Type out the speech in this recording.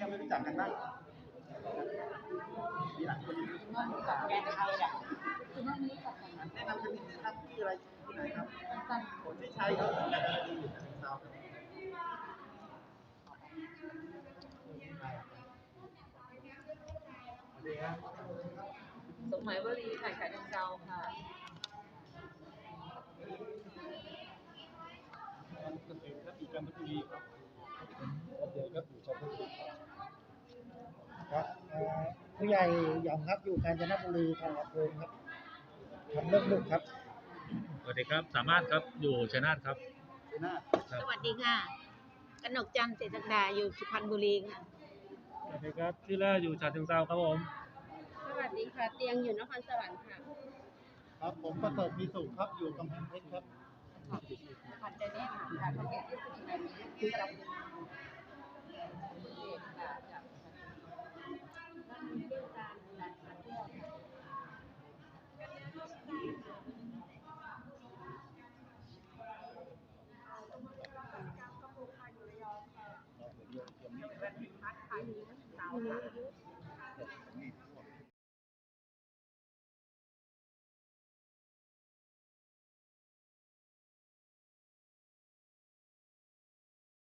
ยังไม่รู้จักกันบ้างมีหลายคนยังไม่รู้จักแกจะเอาเนี่ยคือหน้านี้กับกันแนะนำกันนิดนึงครับที่อะไรที่ไหนครับสั้นผมชื่อชัยครับผมจากการดีอยู่ที่ซาวครับสวัสดีครับสมหมายวลีค่ะขายดังเซาค่ะเกษตรครับอยู่จันทบุรีครับเกษตรครับอยู่จันทบุรีครับเอ่อ ผู้ใหญ่หยองครับอยู่กาญจนบุรีทางอำเภอครับทำเรื่องลูกครับสวัสดีครับ สามารถครับอยู่ชัยนาทครับเจน่าครับสวัสดีค่ะกนกจันทร์เศรษฐดาอยู่สุพรรณบุรีค่ะสวัสดีครับที่แรกอยู่ฉะเชิงเทราครับผม สวัสดีค่ะ เตียงอยู่นครสวรรค์ค่ะครับผมประเสริฐมีสุขครับอยู่กำแพงเพชรครับพันเจเน่ค่ะพันเจเน่สุดในนี้คือกับค่ะจากนั่นเรื่องการนัดมาเที่ยวค่ะ ค